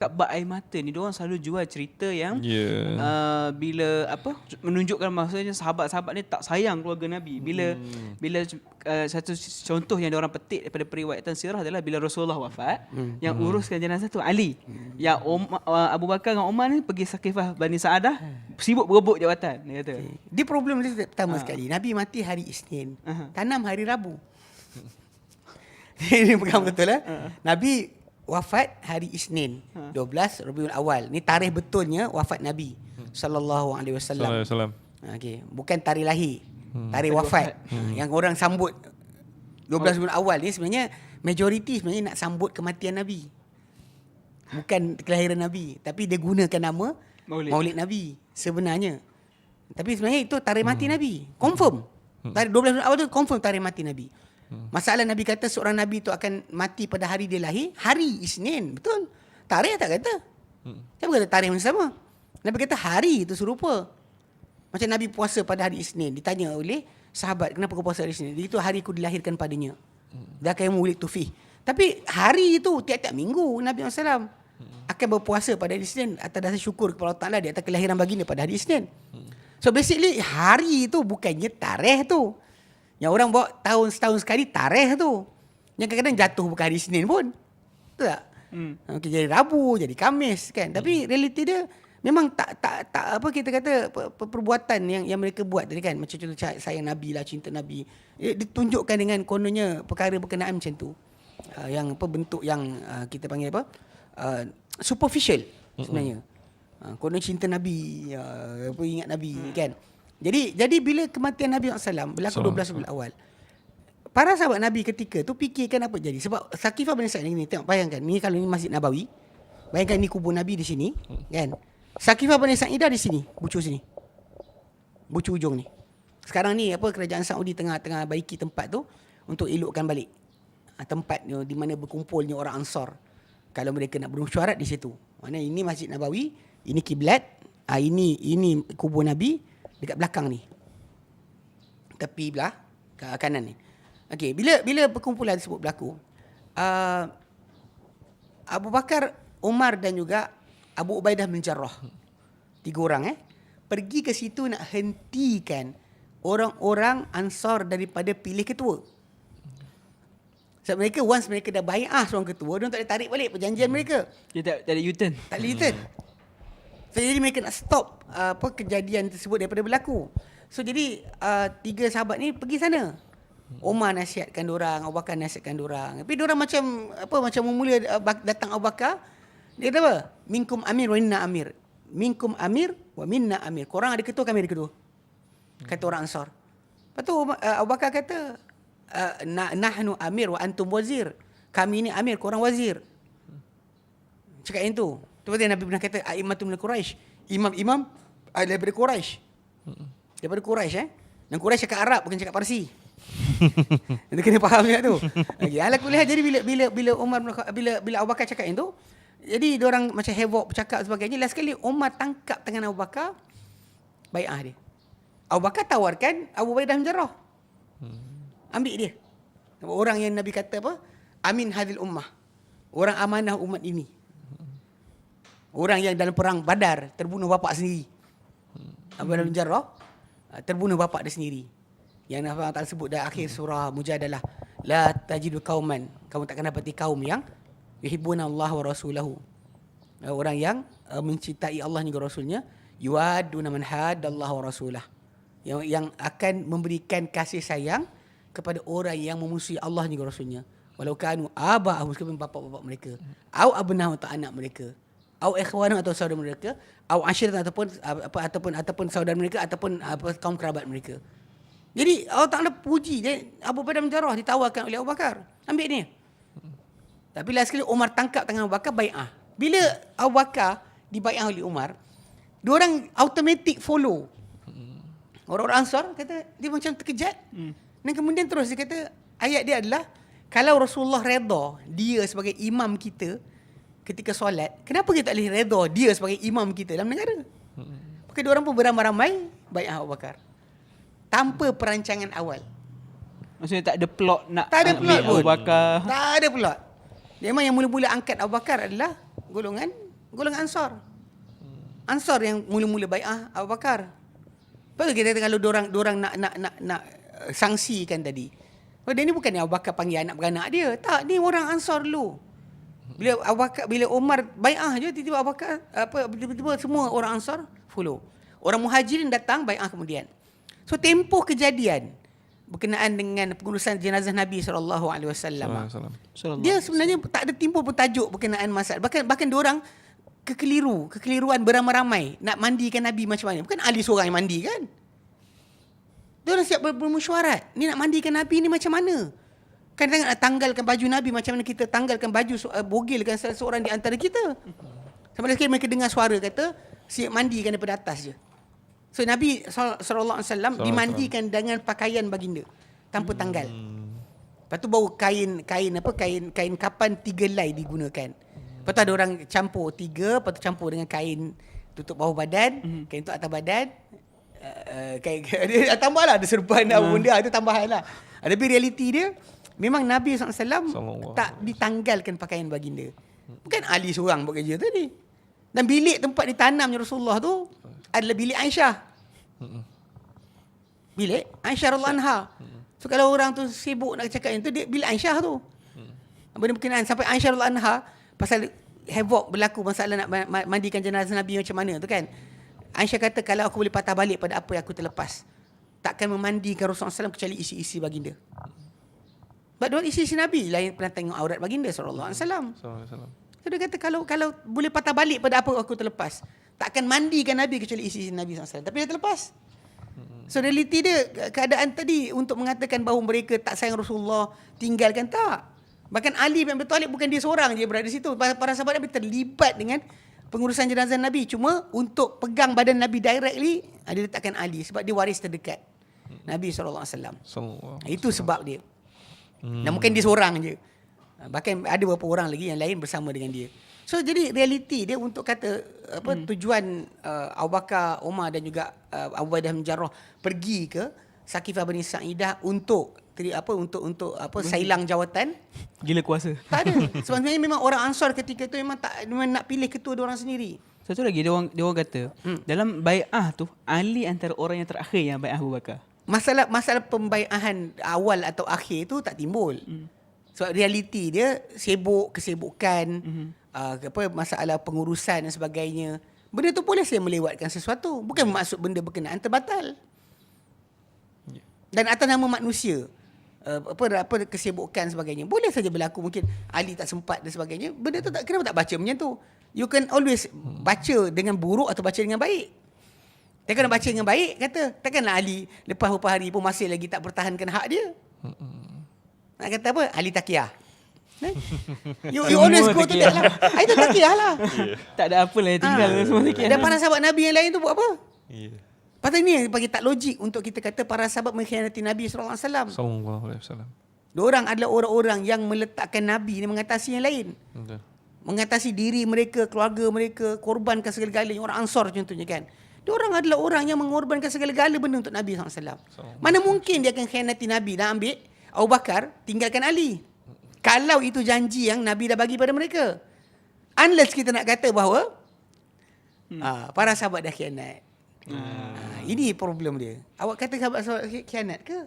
kat bak air mata ni diorang selalu jual cerita yang Ya. uh, bila apa menunjukkan maksudnya sahabat-sahabat ni tak sayang keluarga Nabi. Bila Hmm. bila uh, satu contoh yang diorang petik daripada periwayatan sirah adalah bila Rasulullah wafat Hmm. yang uruskan jenazah tu Ali. Yang Om, uh, Abu Bakar dengan Umar ni pergi Sakifah Bani Saadah sibuk berebut jawatan dia kata. Dia problem dia pertama sekali. Nabi mati hari Isnin. Aha. Tanam hari Rabu. Ini pegang betul eh. Nabi wafat hari Isnin 12 Rabiul Awal. Ni tarikh betulnya wafat Nabi sallallahu alaihi Sallallahu alaihi wasallam. wasallam. Okey, bukan tarikh lahir. Tarikh wafat. Ha, Yang orang sambut 12 Rabiul Awal ni sebenarnya majoriti sebenarnya nak sambut kematian Nabi. Bukan kelahiran Nabi, tapi dia gunakan nama Maulid. Maulid, Nabi sebenarnya. Tapi sebenarnya itu tarikh mati Nabi. Confirm. Tarikh 12 Rabiul Awal tu confirm tarikh mati Nabi. Masalah Nabi kata seorang Nabi tu akan mati pada hari dia lahir, hari Isnin. Betul. Tarikh tak kata. Siapa kata tarikh yang sama? Nabi kata hari itu serupa. Macam Nabi puasa pada hari Isnin. Ditanya oleh sahabat, kenapa kau puasa hari Isnin? Itu hari aku dilahirkan padanya. Dah kaya mulik tufih. Tapi hari itu tiap-tiap minggu Nabi SAW akan berpuasa pada hari Isnin atas dasar syukur kepada Allah Ta'ala di atas kelahiran baginda pada hari Isnin. So basically hari itu bukannya tarikh tu. Yang orang bawa tahun setahun sekali tarikh tu. Yang kadang-kadang jatuh bukan hari Isnin pun. Betul tak? Hmm. Okay, jadi Rabu, jadi Kamis kan. Tapi realiti dia memang tak tak tak apa kita kata per- per- perbuatan yang yang mereka buat tadi kan. Macam contoh sayang Nabi lah, cinta Nabi. Dia ditunjukkan dengan kononnya perkara berkenaan macam tu. Uh, yang apa bentuk yang uh, kita panggil apa? Uh, superficial sebenarnya. Uh, konon cinta Nabi, uh, apa ingat Nabi kan. Jadi jadi bila kematian Nabi SAW berlaku 12 bulan awal. Para sahabat Nabi ketika tu fikirkan apa jadi. Sebab Sakifah bin Sa'id ni tengok bayangkan ni kalau ni Masjid Nabawi. Bayangkan ni kubur Nabi di sini kan. Sakifah bin Sa'idah di sini, bucu sini. Bucu ujung ni. Sekarang ni apa kerajaan Saudi tengah-tengah baiki tempat tu untuk elokkan balik. Ha, tempat know, di mana berkumpulnya orang Ansar. Kalau mereka nak bermusyawarat di situ. Mana ini Masjid Nabawi, ini kiblat, ha, ini ini kubur Nabi dekat belakang ni. Tepi belah ke kanan ni. Okey, bila bila perkumpulan tersebut berlaku, uh, Abu Bakar, Umar dan juga Abu Ubaidah bin Jarrah. Tiga orang eh. Pergi ke situ nak hentikan orang-orang Ansar daripada pilih ketua. Sebab mereka once mereka dah bai'ah seorang ketua, dia tak boleh tarik balik perjanjian mereka. Dia tak, tak ada U-turn. Tak boleh return. So, jadi mereka nak stop uh, apa kejadian tersebut daripada berlaku. So jadi uh, tiga sahabat ni pergi sana. Umar nasihatkan orang, Abu Bakar nasihatkan orang. Tapi orang macam apa macam mula uh, datang Abu Bakar dia kata apa? Minkum amir wa minna amir. Minkum amir wa minna amir. Korang ada ketua, kami ada ketua. Kata orang Ansar. Lepas tu uh, Abu Bakar kata uh, na- nahnu amir wa antum wazir. Kami ni amir, korang wazir. Cakap yang tu. Tu pasal Nabi pernah kata Aimatum min Quraisy. Imam-imam uh, daripada Quraisy. Daripada Quraisy eh. Dan Quraisy cakap Arab bukan cakap Parsi. Itu kena faham juga tu. Okey, ala kuliah jadi bila bila bila Umar bila bila Abu Bakar cakap yang tu, jadi dia orang macam havoc bercakap sebagainya. Last sekali Umar tangkap tangan Abu Bakar bai'ah dia. Abu Bakar tawarkan Abu Ubaidah bin Jarrah. Ambil dia. Orang yang Nabi kata apa? Amin hadil ummah. Orang amanah umat ini. Orang yang dalam perang Badar terbunuh bapak sendiri. Abu bin Jarrah ah, terbunuh bapak dia sendiri. Yang Allah Ta'ala sebut dalam akhir surah Mujadalah. La tajidu kauman. Kamu takkan dapati kaum yang yuhibbuna Allah wa rasulahu. Ah, Orang yang uh, mencintai Allah dan Rasulnya. Yuaduna man hadallahu wa rasulah. Yang, yang akan memberikan kasih sayang kepada orang yang memusuhi Allah dan Rasulnya. Walau kanu aba'ahum sekalipun bapa-bapa mereka. Au abnahum atau anak mereka. Au ikhwanahum atau saudara mereka. Au asyirat ataupun apa ataupun ataupun saudara mereka ataupun apa kaum kerabat mereka. Jadi Allah Ta'ala puji dia Abu Bakar Jarrah ditawarkan oleh Abu Bakar. Ambil ni. Tapi last sekali Umar tangkap tangan Abu Bakar bai'ah. Bila Abu Bakar dibai'ah oleh Umar, dia orang automatic follow. Orang-orang Ansar kata dia macam terkejat. Hmm. Dan kemudian terus dia kata ayat dia adalah kalau Rasulullah redha dia sebagai imam kita ketika solat, kenapa kita tak boleh redha dia sebagai imam kita dalam negara? Maka dia orang pun beramai-ramai baik Abu Bakar. Tanpa perancangan awal. Maksudnya tak ada plot nak Tak ada plot Abu. Bakar. Tak ada plot. Memang yang mula-mula angkat Abu Bakar adalah golongan golongan Ansar. Ansar yang mula-mula bai'ah Abu Bakar. Lepas tu kita kata kalau dorang dorang nak nak nak nak uh, sangsikan tadi. Oh dia ni bukan Abu Bakar panggil anak beranak dia. Tak, ni orang Ansar dulu. Bila Abu Bakar bila Umar bai'ah je tiba-tiba Abu Bakar apa tiba-tiba semua orang Ansar follow. Orang Muhajirin datang bai'ah kemudian. So tempoh kejadian berkenaan dengan pengurusan jenazah Nabi sallallahu alaihi wasallam. Dia sebenarnya tak ada timbul pun tajuk berkenaan masalah. Bahkan bahkan dia orang kekeliru, kekeliruan beramai-ramai nak mandikan Nabi macam mana. Bukan ahli seorang yang mandi kan? Dia orang siap ber- bermesyuarat. Ni nak mandikan Nabi ni macam mana? Kan kita nak tanggalkan baju Nabi macam mana kita tanggalkan baju so- uh, bogilkan salah seorang di antara kita. Sampai sekali mereka dengar suara kata siap mandikan daripada atas je. So Nabi sallallahu alaihi wasallam dimandikan dengan pakaian baginda tanpa tanggal. Lepas tu baru kain kain apa kain kain kapan tiga lai digunakan. Lepas tu ada orang campur tiga, lepas tu campur dengan kain tutup bawah badan, mm-hmm. kain tutup atas badan. Uh, kain, dia tambahlah ada serban uh. benda itu tambahan lah. Tapi realiti dia memang Nabi SAW Sallallahu tak ditanggalkan pakaian baginda. Bukan Ali seorang buat kerja tadi. Dan bilik tempat ditanamnya Rasulullah tu adalah bilik Aisyah. Bilik Aisyah radhiyallahu anha. So kalau orang tu sibuk nak cakap yang tu dia bilik Aisyah tu. Benda berkenaan sampai Aisyah radhiyallahu anha pasal havoc berlaku masalah nak ma- ma- mandikan jenazah Nabi macam mana tu kan. Aisyah kata kalau aku boleh patah balik pada apa yang aku terlepas. Takkan memandikan Rasulullah SAW kecuali isi-isi baginda. Sebab dia isi-isi Nabi lain pernah tengok aurat baginda sallallahu alaihi wasallam. So dia kata kalau kalau boleh patah balik pada apa aku terlepas. Takkan mandikan Nabi kecuali isi Nabi SAW. Tapi dia terlepas. So realiti dia ke- keadaan tadi untuk mengatakan bahawa mereka tak sayang Rasulullah tinggalkan tak. Bahkan Ali bin Abi Talib bukan dia seorang je berada di situ. Para sahabat Nabi terlibat dengan pengurusan jenazah Nabi. Cuma untuk pegang badan Nabi directly, ah, dia letakkan Ali sebab dia waris terdekat. Nabi SAW. Itu sebab dia. Hmm. Dan mungkin dia seorang je. Bahkan ada beberapa orang lagi yang lain bersama dengan dia. So jadi realiti dia untuk kata apa hmm. tujuan uh, Abu Bakar, Umar dan juga uh, Abu Ubaidah bin Jarrah pergi ke Sakifah Bani Sa'idah untuk teri- apa untuk untuk apa sailang jawatan Gila kuasa. tak ada. Sebenarnya memang orang Ansar ketika itu memang tak memang nak pilih ketua dia orang sendiri. Satu lagi dia orang dia orang kata hmm. dalam bai'ah tu Ali antara orang yang terakhir yang bai'ah Abu Bakar. Masalah masalah pembaiahan awal atau akhir tu tak timbul. Hmm. Sebab realiti dia sibuk kesibukan hmm. uh, apa masalah pengurusan dan sebagainya. Benda tu boleh saya melewatkan sesuatu. Bukan maksud benda berkenaan terbatal. Dan atas nama manusia uh, apa apa kesibukan sebagainya. Boleh saja berlaku mungkin Ali tak sempat dan sebagainya. Benda tu tak kenapa tak baca macam tu? You can always baca dengan buruk atau baca dengan baik. Takkan nak baca dengan baik kata takkanlah Ali lepas beberapa hari pun masih lagi tak pertahankan hak dia. Nak kata apa? Ali takiyah. Eh? You, you always go to that takiyah. lah. Ah, Itu takiyah lah. Tak ada apa lah yang tinggal Ah. semua sikit. Dan para sahabat Nabi yang lain tu buat apa? Ya. Pasal ni yang bagi tak logik untuk kita kata para sahabat mengkhianati Nabi SAW. Sallallahu alaihi wasallam. Diorang adalah orang-orang yang meletakkan Nabi ni mengatasi yang lain. Betul. Mengatasi diri mereka, keluarga mereka, korbankan segala-galanya. Orang Ansar contohnya kan. Diorang adalah orang yang mengorbankan segala-gala benda untuk Nabi SAW. Mana mungkin dia akan khianati Nabi dan ambil Abu Bakar, tinggalkan Ali. Kalau itu janji yang Nabi dah bagi pada mereka. Unless kita nak kata bahawa hmm. ah, para sahabat dah khianat. Ah, ini problem dia. Awak kata sahabat-sahabat khianat ke?